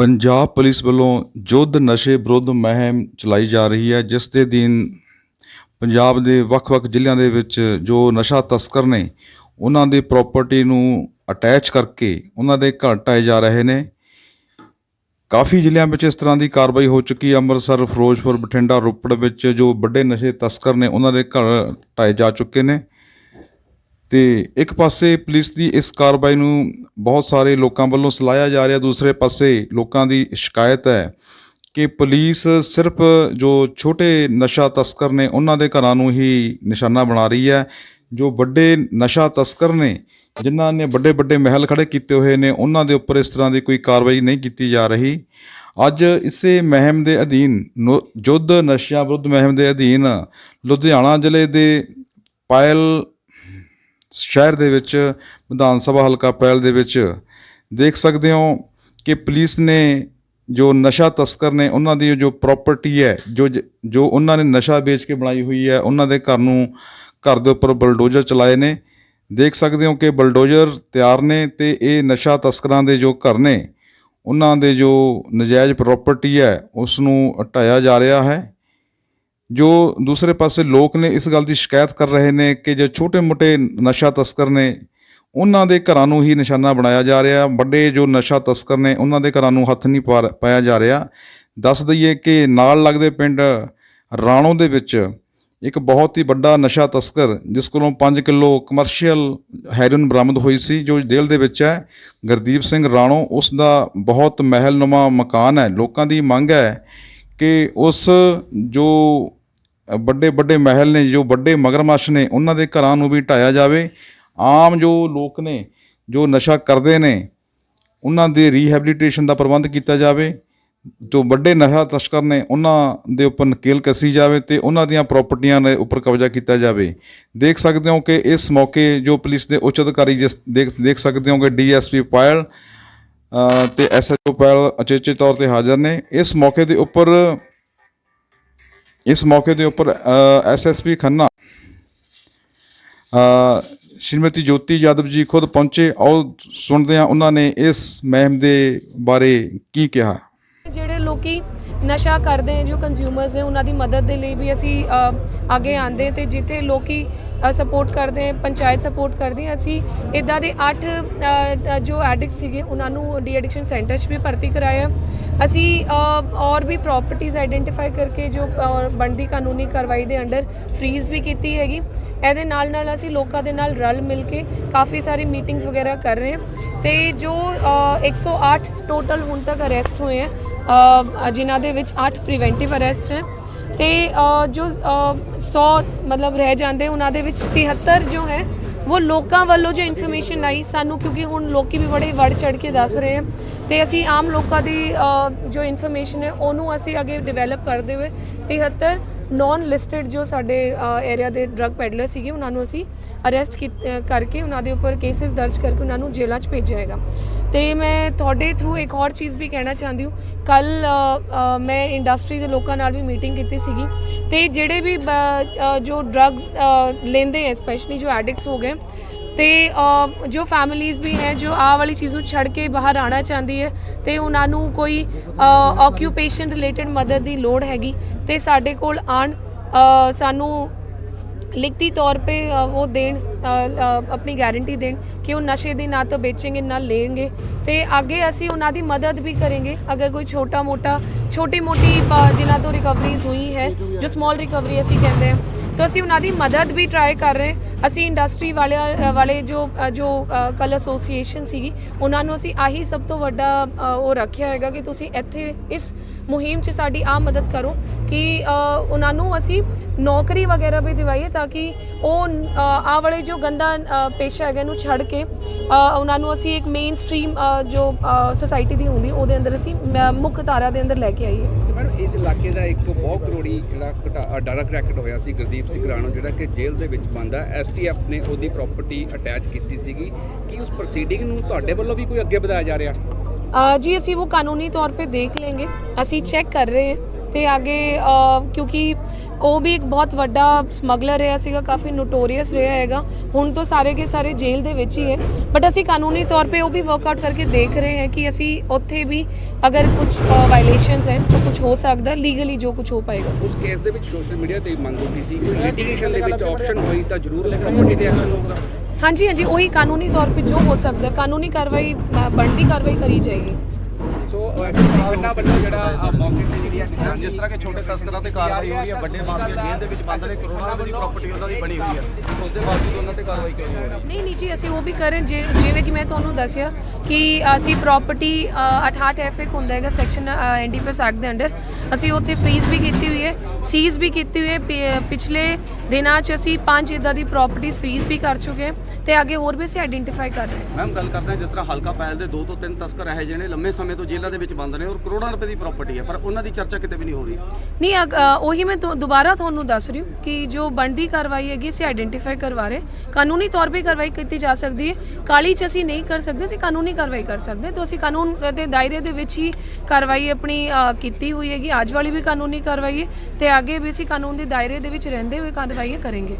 Punjab police ਵੱਲੋਂ ਯੁੱਧ ਨਸ਼ੇ ਵਿਰੁੱਧ ਮੁਹਿੰਮ ਚਲਾਈ ਜਾ ਰਹੀ ਹੈ, ਜਿਸ ਦੇ ਦਿਨ ਪੰਜਾਬ ਦੇ ਵੱਖ-ਵੱਖ ਜ਼ਿਲ੍ਹਿਆਂ ਦੇ ਵਿੱਚ ਜੋ ਨਸ਼ਾ ਤਸਕਰ ਨੇ, ਉਹਨਾਂ ਦੀ ਪ੍ਰਾਪਰਟੀ ਨੂੰ ਅਟੈਚ ਕਰਕੇ ਉਹਨਾਂ ਦੇ ਘਰ ਢਾਏ ਜਾ ਰਹੇ ਨੇ। ਕਾਫੀ ਜ਼ਿਲ੍ਹਿਆਂ ਵਿੱਚ ਇਸ ਤਰ੍ਹਾਂ ਦੀ ਕਾਰਵਾਈ ਹੋ ਚੁੱਕੀ ਹੈ। ਅੰਮ੍ਰਿਤਸਰ, ਫਿਰੋਜ਼ਪੁਰ, ਬਠਿੰਡਾ, ਰੋਪੜ ਵਿੱਚ ਜੋ ਵੱਡੇ ਨਸ਼ੇ ਤਸਕਰ ਨੇ, ਉਹਨਾਂ ਦੇ ਘਰ ਢਾਏ ਜਾ ਚੁੱਕੇ ਨੇ। ਤੇ ਇੱਕ ਪਾਸੇ ਪੁਲਿਸ ਦੀ ਇਸ ਕਾਰਵਾਈ ਨੂੰ ਬਹੁਤ ਸਾਰੇ ਲੋਕਾਂ ਵੱਲੋਂ ਸਲਾਹਿਆ ਜਾ ਰਿਹਾ, ਦੂਸਰੇ ਪਾਸੇ ਲੋਕਾਂ ਦੀ ਸ਼ਿਕਾਇਤ ਹੈ ਕਿ ਪੁਲਿਸ ਸਿਰਫ ਜੋ ਛੋਟੇ ਨਸ਼ਾ ਤਸਕਰ ਨੇ, ਉਹਨਾਂ ਦੇ ਘਰਾਂ ਨੂੰ ਹੀ ਨਿਸ਼ਾਨਾ ਬਣਾ ਰਹੀ ਹੈ। ਜੋ ਵੱਡੇ ਨਸ਼ਾ ਤਸਕਰ ਨੇ, ਜਿਨ੍ਹਾਂ ਨੇ ਵੱਡੇ ਵੱਡੇ ਮਹਿਲ ਖੜੇ ਕੀਤੇ ਹੋਏ ਨੇ, ਉਹਨਾਂ ਦੇ ਉੱਪਰ ਇਸ ਤਰ੍ਹਾਂ ਦੀ ਕੋਈ ਕਾਰਵਾਈ ਨਹੀਂ ਕੀਤੀ ਜਾ ਰਹੀ। ਅੱਜ ਇਸੇ ਮਹਿਮ ਦੇ ਅਧੀਨ ਨੋ- ਯੁੱਧ ਨਸ਼ਿਆਂ ਵਿਰੁੱਧ ਮਹਿਮ ਦੇ ਅਧੀਨ ਲੁਧਿਆਣਾ ਜ਼ਿਲ੍ਹੇ ਦੇ ਪਾਇਲ ਸ਼ਹਿਰ ਦੇ ਵਿੱਚ, ਵਿਧਾਨ ਸਭਾ ਹਲਕਾ ਪਹਿਲ ਦੇ ਵਿੱਚ, ਦੇਖ ਸਕਦੇ ਹੋ ਕਿ ਪੁਲਿਸ ਨੇ ਜੋ ਨਸ਼ਾ ਤਸਕਰ ਨੇ, ਉਹਨਾਂ ਦੀ ਜੋ ਪ੍ਰਾਪਰਟੀ ਹੈ, ਜੋ ਜ- ਜੋ ਉਹਨਾਂ ਨੇ ਨਸ਼ਾ ਵੇਚ ਕੇ ਬਣਾਈ ਹੋਈ ਹੈ, ਉਹਨਾਂ ਦੇ ਘਰ ਨੂੰ ਘਰ ਦੇ ਉੱਪਰ ਬਲਡੋਜ਼ਰ ਚਲਾਏ ਨੇ। ਦੇਖ ਸਕਦੇ ਹੋ ਕਿ ਬਲਡੋਜ਼ਰ ਤਿਆਰ ਨੇ ਤੇ ਇਹ ਨਸ਼ਾ ਤਸਕਰਾਂ ਦੇ ਜੋ ਘਰ ਨੇ, ਉਹਨਾਂ ਦੇ ਜੋ ਨਜਾਇਜ਼ ਪ੍ਰਾਪਰਟੀ ਹੈ ਉਸ ਨੂੰ ਹਟਾਇਆ ਜਾ ਰਿਹਾ ਹੈ। ਜੋ ਦੂਸਰੇ ਪਾਸੇ ਲੋਕ ਨੇ ਇਸ ਗੱਲ ਦੀ ਸ਼ਿਕਾਇਤ ਕਰ ਰਹੇ ਨੇ ਕਿ ਜੋ ਛੋਟੇ-ਮੋਟੇ ਨਸ਼ਾ ਤਸਕਰ ਨੇ, ਉਹਨਾਂ ਦੇ ਘਰਾਂ ਨੂੰ ਹੀ ਨਿਸ਼ਾਨਾ ਬਣਾਇਆ ਜਾ ਰਿਹਾ। ਵੱਡੇ ਜੋ ਨਸ਼ਾ ਤਸਕਰ ਨੇ, ਉਹਨਾਂ ਦੇ ਘਰਾਂ ਨੂੰ ਹੱਥ ਨਹੀਂ ਪਾ ਪਾਇਆ ਜਾ ਰਿਹਾ। ਦੱਸ ਦਈਏ ਕਿ ਨਾਲ ਲੱਗਦੇ ਪਿੰਡ ਰਾਣੋ ਦੇ ਵਿੱਚ ਇੱਕ ਬਹੁਤ ਹੀ ਵੱਡਾ ਨਸ਼ਾ ਤਸਕਰ, ਜਿਸ ਕੋਲੋਂ 5 ਕਿਲੋ ਕਮਰਸ਼ੀਅਲ ਹੈਰੋਇਨ ਬਰਾਮਦ ਹੋਈ ਸੀ, ਜੋ ਜੇਲ੍ਹ ਦੇ ਵਿੱਚ ਹੈ, ਗੁਰਦੀਪ ਸਿੰਘ ਰਾਣੋ, ਉਸ ਦਾ ਬਹੁਤ ਮਹਿਲਨੁਮਾ ਮਕਾਨ ਹੈ। ਲੋਕਾਂ ਦੀ ਮੰਗ ਹੈ ਕਿ ਉਸ ਜੋ ਵੱਡੇ ਵੱਡੇ ਮਹਿਲ ਨੇ ਜੋ ਵੱਡੇ ਮਗਰਮੱਛ ਨੇ ਉਹਨਾਂ ਦੇ ਘਰਾਂ ਨੂੰ ਵੀ ਢਾਇਆ ਜਾਵੇ। ਆਮ ਜੋ ਲੋਕ ਨੇ ਜੋ ਨਸ਼ਾ ਕਰਦੇ ਨੇ ਉਹਨਾਂ ਦੇ ਰੀਹੈਬਿਲਿਟੇਸ਼ਨ ਦਾ ਪ੍ਰਬੰਧ ਕੀਤਾ ਜਾਵੇ। ਜੋ ਵੱਡੇ ਨਸ਼ਾ ਤਸਕਰ ਨੇ ਉਹਨਾਂ ਦੇ ਉੱਪਰ ਨਕੇਲ ਕੱਸੀ ਜਾਵੇ ਤੇ ਉਹਨਾਂ ਦੀਆਂ ਪ੍ਰਾਪਰਟੀਆਂ ਦੇ ਉੱਪਰ ਕਬਜ਼ਾ ਕੀਤਾ ਜਾਵੇ। ਦੇਖ ਸਕਦੇ ਹੋ ਕਿ ਇਸ ਮੌਕੇ ਜੋ ਪੁਲਿਸ ਦੇ ਉੱਚ ਅਧਿਕਾਰੀ ਜਿਸ ਦੇਖ ਦੇਖ ਸਕਦੇ ਹੋ ਕਿ ਡੀਐਸਪੀ ਪਾਇਲ ਅ, ਤੇ ਐਸਐਚਓ ਪਾਇਲ ਅਚੇਚੇ ਤੌਰ ਤੇ ਹਾਜ਼ਰ ਨੇ। ਇਸ ਮੌਕੇ ਦੇ ਉੱਪਰ ਇਸ ਮੌਕੇ ਦੇ ਉੱਪਰ ਐਸਐਸਪੀ ਖੰਨਾ ਸ਼੍ਰੀਮਤੀ ਜੋਤੀ ਯਾਦਵ ਜੀ ਖੁਦ ਪਹੁੰਚੇ। ਆਓ ਸੁਣਦੇ ਹਾਂ ਉਹਨਾਂ ਨੇ ਇਸ ਮਹਿਮ ਦੇ ਬਾਰੇ ਕੀ ਕਿਹਾ। ਜਿਹੜੇ ਲੋਕੀ ਨਸ਼ਾ ਕਰਦੇ ਜੋ ਕੰਜ਼ਿਊਮਰਸ ਨੇ ਉਹਨਾਂ ਦੀ ਮਦਦ ਦੇ ਲਈ ਵੀ ਅਸੀਂ ਅੱਗੇ ਆਂਦੇ ਹਾਂ ਤੇ ਜਿੱਥੇ ਲੋਕੀ ਸਪੋਰਟ ਕਰਦੇ ਹੈ, ਪੰਚਾਇਤ ਸਪੋਰਟ ਕਰਦੀ ਹੈ, ਅਸੀਂ ਇਦਾਂ ਦੇ 8 ਜੋ ਐਡਿਕਟ ਸੀਗੇ, ਉਹਨਾਂ ਨੂੰ ਡੀ ਐਡਿਕਸ਼ਨ ਸੈਂਟਰ 'ਚ ਵੀ ਭਰਤੀ ਕਰਾਇਆ। ਅਸੀਂ ਔਰ ਵੀ ਪ੍ਰਾਪਰਟੀਆਂ ਆਈਡੈਂਟੀਫਾਈ ਕਰਕੇ ਜੋ ਬਣਦੀ ਕਾਨੂੰਨੀ ਕਾਰਵਾਈ ਦੇ ਅੰਡਰ ਫ੍ਰੀਜ਼ ਵੀ ਕੀਤੀ ਹੈਗੀ। ਇਹਦੇ ਨਾਲ ਨਾਲ ਅਸੀਂ ਲੋਕਾਂ ਦੇ ਨਾਲ ਰਲ ਮਿਲ ਕੇ ਕਾਫੀ ਸਾਰੀ ਮੀਟਿੰਗਸ ਵਗੈਰਾ ਕਰ ਰਹੇ ਹਾਂ। ਤੇ ਜੋ ਅ, 108 ਟੋਟਲ ਹੁਣ ਤੱਕ ਅਰੈਸਟ ਹੋਏ ਹੈ ਅ, ਜਿਨ੍ਹਾਂ ਦੇ ਵਿੱਚ 8 ਪ੍ਰੀਵੈਂਟਿਵ ਅਰੈਸਟ ਹੈ। ਤੇ ਜੋ ਅ, 100 ਮਤਲਬ ਰਹਿ ਜਾਂਦੇ ਉਹਨਾਂ ਦੇ ਵਿੱਚ 73 ਜੋ ਹੈ ਉਹ ਲੋਕਾਂ ਵੱਲੋਂ ਜੋ ਇਨਫੋਰਮੇਸ਼ਨ ਆਈ ਸਾਨੂੰ ਕਿਉਂਕਿ ਹੁਣ ਲੋਕੀ ਵੀ ਬੜੇ ਵੜ ਚੜ ਕੇ ਦੱਸ ਰਹੇ ਹੈ। ਤੇ ਅਸੀਂ ਆਮ ਲੋਕਾਂ ਦੀ ਜੋ ਇਨਫੋਰਮੇਸ਼ਨ ਹੈ ਉਹਨੂੰ ਅਸੀਂ ਅੱਗੇ ਡਿਵੈਲਪ ਕਰਦੇ ਹੋਏ 73 ਨਾਨ ਲਿਸਟਡ ਜੋ ਸਾਡੇ ਏਰੀਆ ਦੇ ਡਰੱਗ ਪੈਡਲਰ ਸੀਗੇ, ਉਹਨਾਂ ਨੂੰ ਅਸੀਂ ਅਰੈਸਟ ਕਰਕੇ ਉਹਨਾਂ ਦੇ ਉੱਪਰ ਕੇਸਿਸ ਦਰਜ ਕਰਕੇ ਉਹਨਾਂ ਨੂੰ ਜੇਲ੍ਹਾਂ 'ਚ ਭੇਜਿਆ ਹੈਗਾ। ਤੇ ਮੈਂ ਤੁਹਾਡੇ ਥਰੂ ਇੱਕ ਹੋਰ ਚੀਜ਼ ਵੀ ਕਹਿਣਾ ਚਾਹੁੰਦੀ ਹਾਂ। ਕੱਲ ਮੈਂ ਇੰਡਸਟਰੀ ਦੇ ਲੋਕਾਂ ਨਾਲ ਵੀ ਮੀਟਿੰਗ ਕੀਤੀ ਸੀਗੀ। ਤੇ ਜਿਹੜੇ ਵੀ, ਬ- ਜੋ ਡਰੱਗਸ ਲੈਂਦੇ ਹੈ ਸਪੈਸ਼ਲੀ ਜੋ ਐਡਿਕਟਸ ਹੋ ਗਏ ਤੇ ਜੋ ਫੈਮਿਲੀਆਂ ਵੀ ਹੈ, ਜੋ ਆਹ ਵਾਲੀ ਚੀਜ਼ ਨੂੰ ਛੱਡ ਕੇ ਬਾਹਰ ਆਣਾ ਚਾਹੁੰਦੀ ਹੈ, ਤੇ ਉਹਨਾਂ ਨੂੰ ਕੋਈ ਆਕਿਊਪੇਸ਼ਨ ਰਿਲੇਟਡ ਮਦਦ ਦੀ ਲੋੜ ਹੈਗੀ, ਤੇ ਸਾਡੇ ਕੋਲ ਆਣ ਸਾਨੂੰ ਲਿਖਤੀ ਤੌਰ ਤੇ ਉਹ ਦੇਣ ਆਪਣੀ ਗਾਰੰਟੀ ਦੇਣ ਕਿ ਉਹ ਨਸ਼ੇ ਦੀ ਨਾ ਤਾਂ ਵੇਚेंगे ਨਾ ਲੈਣਗੇ। ਤੇ ਅੱਗੇ ਅਸੀਂ ਉਹਨਾਂ ਦੀ ਮਦਦ ਵੀ ਕਰਾਂਗੇ। ਅਗਰ ਕੋਈ ਛੋਟਾ ਮੋਟਾ ਛੋਟੀ ਮੋਟੀ ਅ, ਜਿਨ੍ਹਾਂ ਤੋਂ ਰਿਕਵਰੀਜ਼ ਹੋਈ ਹੈ ਜੋ ਸਮਾਲ ਰਿਕਵਰੀ ਅਸੀਂ ਕਹਿੰਦੇ ਹਾਂ ਤਾਂ ਅਸੀਂ ਉਹਨਾਂ ਦੀ ਮਦਦ ਵੀ ਟਰਾਈ ਕਰ ਰਹੇ ਅਸੀਂ ਇੰਡਸਟਰੀ ਵਾਲਿਆਂ ਵਾਲੇ ਜੋ ਜੋ ਕਲ ਐਸੋਸੀਏਸ਼ਨ ਸੀਗੀ ਉਹਨਾਂ ਨੂੰ ਅਸੀਂ ਆਹੀ ਸਭ ਤੋਂ ਵੱਡਾ ਉਹ ਰੱਖਿਆ ਹੈਗਾ ਕਿ ਤੁਸੀਂ ਇੱਥੇ ਇਸ ਮੁਹਿੰਮ 'ਚ ਸਾਡੀ ਆ ਮਦਦ ਕਰੋ ਕਿ ਉਹਨਾਂ ਨੂੰ ਅਸੀਂ ਨੌਕਰੀ ਵਗੈਰਾ ਵੀ ਦਿਵਾਈਏ ਤਾਂ ਕਿ ਉਹ ਅ, ਆਹ ਵਾਲੇ ਜੋ ਗੰਦਾ ਪੇਸ਼ਾ ਹੈਗਾ ਨੂੰ ਛੱਡ ਕੇ ਉਹਨਾਂ ਨੂੰ ਅਸੀਂ ਇੱਕ ਮੇਨ ਸਟਰੀਮ ਜੋ ਸੋਸਾਇਟੀ ਦੀ ਹੁੰਦੀ ਉਹਦੇ ਅੰਦਰ ਅਸੀਂ ਮੁੱਖ ਧਾਰਾ ਦੇ ਅੰਦਰ ਲੈ ਕੇ ਆਈਏ। ਇਸ ਇਲਾਕੇ ਦਾ ਇੱਕ ਬਹੁਤ ਕਰੋੜੀ ਜਿਹੜਾ ਡਾਰਾ ਕਰੈਕਟ ਹੋਇਆ ਸੀ ਗੁਰਦੀਪ ਸਿੰਘ ਰਾਣਾ ਜਿਹੜਾ ਕਿ ਜੇਲ੍ਹ ਦੇ ਵਿੱਚ ਬੰਦਾ ਐਸਟੀਐਫ ਨੇ ਉਹਦੀ ਪ੍ਰਾਪਰਟੀ ਅਟੈਚ ਕੀਤੀ ਸੀਗੀ। ਕਿ ਉਸ ਪ੍ਰੋਸੀਡਿੰਗ ਨੂੰ ਤੁਹਾਡੇ ਵੱਲੋਂ ਵੀ ਕੋਈ ਅੱਗੇ ਵਧਾਇਆ ਜਾ ਰਿਹਾ? ਜੀ ਅਸੀਂ ਉਹ ਕਾਨੂੰਨੀ ਤੌਰ ਤੇ ਦੇਖ ਲਵਾਂਗੇ ਅਸੀਂ ਚੈੱਕ ਕਰ ਰਹੇ ਹਾਂ। ਤੇ ਅੱਗੇ ਕਿਉਂਕਿ ਉਹ ਵੀ ਇੱਕ ਬਹੁਤ ਵੱਡਾ ਸਮਗਲਰ ਰਿਹਾ ਸੀਗਾ ਕਾਫੀ ਨੋਟੋਰੀਅਸ ਰਿਹਾ ਹੈਗਾ। ਹੁਣ ਤੋਂ ਸਾਰੇ ਕੇ ਸਾਰੇ ਜੇਲ੍ਹ ਦੇ ਵਿੱਚ ਹੀ ਹੈ। ਬਟ ਅਸੀਂ ਕਾਨੂੰਨੀ ਤੌਰ ਤੇ ਉਹ ਵੀ ਵਰਕਆਊਟ ਕਰਕੇ ਦੇਖ ਰਹੇ ਹਾਂ ਕਿ ਅਸੀਂ ਉੱਥੇ ਵੀ ਅਗਰ ਕੁਝ ਵਾਇਲੇਸ਼ਨਸ ਹੈ ਤਾਂ ਕੁਝ ਹੋ ਸਕਦਾ ਲੀਗਲੀ ਜੋ ਕੁਝ ਹੋ ਪਾਏਗਾ। ਉਸ ਕੇਸ ਦੇ ਵਿੱਚ ਸੋਸ਼ਲ ਮੀਡੀਆ ਤੇ ਮੰਗ ਉੱਠੀ ਸੀ। ਕਿ ਲਿਟੀਗੇਸ਼ਨ ਦੇ ਵਿੱਚ ਆਪਸ਼ਨ ਹੋਈ ਤਾਂ ਜ਼ਰੂਰ ਪ੍ਰਾਪਰਟੀ ਤੇ ਐਕਸ਼ਨ ਹੋਊਗਾ। ਹਾਂਜੀ ਹਾਂਜੀ ਉਹੀ ਕਾਨੂੰਨੀ ਤੌਰ ਤੇ ਜੋ ਹੋ ਸਕਦਾ ਕਾਨੂੰਨੀ ਕਾਰਵਾਈ ਬਣਦੀ ਕਾਰਵਾਈ ਕਰੀ ਜਾਏਗੀ। ਸੋ ਪਿੰਡਾਂ ਵੱਲੋਂ ਜਿਹੜਾ ਆਹ ਮੌਕੇ ਤੇ ਜਿਹੜੀ ਜਿਸ ਤਰ੍ਹਾਂ ਕਿ ਛੋਟੇ ਤਸਕਰਾਂ ਤੇ ਕਾਰਵਾਈ ਹੋਈ ਹੈ ਵੱਡੇ ਮਾਫੀਆ ਜੇਲ੍ਹ ਦੇ ਵਿੱਚ ਬੰਦ ਨੇ ਕਰੋੜਾਂ ਰੁਪਏ ਦੀ ਪ੍ਰਾਪਰਟੀ ਉਹਨਾਂ ਦੀ ਬਣੀ ਹੋਈ ਹੈ। ਉਸ ਦੇ ਬਾਵਜੂਦ ਉਹਨਾਂ ਤੇ ਕਾਰਵਾਈ ਕਿਉਂ ਨਹੀਂ ਹੋ ਰਹੀ? ਨਹੀਂ ਨਹੀਂ ਜੀ ਅਸੀਂ ਉਹ ਵੀ ਕਰ ਰਹੇ ਜਿ- ਜਿਵੇਂ ਕਿ ਮੈਂ ਤੁਹਾਨੂੰ ਦੱਸਿਆ ਕਿ ਅਸੀਂ ਪ੍ਰਾਪਰਟੀ 68 ਐਫ ਇੱਕ ਹੁੰਦਾ ਹੈਗਾ ਸੈਕਸ਼ਨ ਐਨਡੀਪੀਐਸ ਐਕਟ ਦੇ ਅੰਡਰ। ਅਸੀਂ ਉੱਥੇ ਫ੍ਰੀਜ਼ ਵੀ ਕੀਤੀ ਹੋਈ ਹੈ ਸੀਜ਼ ਵੀ ਕੀਤੀ ਹੋਈ ਹੈ। ਪਿਛਲੇ ਦਿਨਾਂ 'ਚ ਅਸੀਂ ਪੰਜ ਇਦਾਂ ਦੀ ਪ੍ਰਾਪਰਟੀਆਂ ਫ੍ਰੀਜ਼ ਵੀ ਕਰ ਚੁੱਕੇ ਹਾਂ ਤੇ ਅੱਗੇ ਹੋਰ ਵੀ ਅਸੀਂ ਆਇਡੈਂਟੀਫਾਈ ਕਰ ਰਹੇ ਹਾਂ। ਮੈਮ ਗੱਲ ਕਰਦੇ ਹਾਂ ਜਿਸ ਤਰ੍ਹਾਂ ਹਲਕਾ ਪਹਿਲ ਦੇ ਦੋ ਤੋਂ ਤਿੰਨ ਤਸਕਰ ਇਹ ਜਿਹੜੇ ਲੰਮੇ ਸਮੇਂ ਤੋਂ ਜੇਲ੍ਹਾਂ ਦੇ ਵਿੱਚ ਬੰਦ ਨੇ ਔਰ ਕਰੋੜਾਂ ਰੁਪਏ ਦੀ ਪ੍ਰਾਪਰਟੀ ਹੈ ਪਰ ਉਹਨਾਂ ਦੀ ਚਰਚਾ ਕਿਤੇ ਵੀ ਨਹੀਂ ਹੋ ਰਹੀ। ਨਹੀਂ ਅਗ- ਅ, ਉਹੀ ਮੈਂ ਤੁਹਾ- ਦੁਬਾਰਾ ਤੁਹਾਨੂੰ ਦੱਸ ਰਹੀ ਹਾਂ ਕਿ ਜੋ ਬਣਦੀ ਕਾਰਵਾਈ ਹੈਗੀ ਅਸੀਂ ਆਇਡੈਂਟੀਫਾਈ ਕਰਵਾ ਰਹੇ ਕਾਨੂੰਨੀ ਤੌਰ 'ਤੇ ਕਾਰਵਾਈ ਕੀਤੀ ਜਾ ਸਕਦੀ ਹੈ। ਕਾਲੀ 'ਚ ਅਸੀਂ ਨਹੀਂ ਕਰ ਸਕਦੇ ਅਸੀਂ ਕਾਨੂੰਨੀ ਕਾਰਵਾਈ ਕਰ ਸਕਦੇ ਹਾਂ। ਤਾਂ ਅਸੀਂ ਕਾਨੂੰਨ ਦੇ ਦਾਇਰੇ ਦੇ ਵਿੱਚ ਹੀ ਕਾਰਵਾਈ ਆਪਣੀ ਅ, ਕੀਤੀ ਹੋਈ ਹੈਗੀ। ਅੱਜ ਵਾਲੀ ਵੀ ਕਾਨੂੰਨੀ ਕਾਰਵਾਈ ਹੈ ਤੇ ਅੱਗੇ ਵੀ ਅਸੀਂ ਕਾਨੂੰਨ ਦੇ ਦਾਇਰੇ ਦੇ ਵਿੱਚ ਰਹਿੰਦੇ ਹੋਏ ਕਾਰਵਾਈ ਕਰਾਂਗੇ।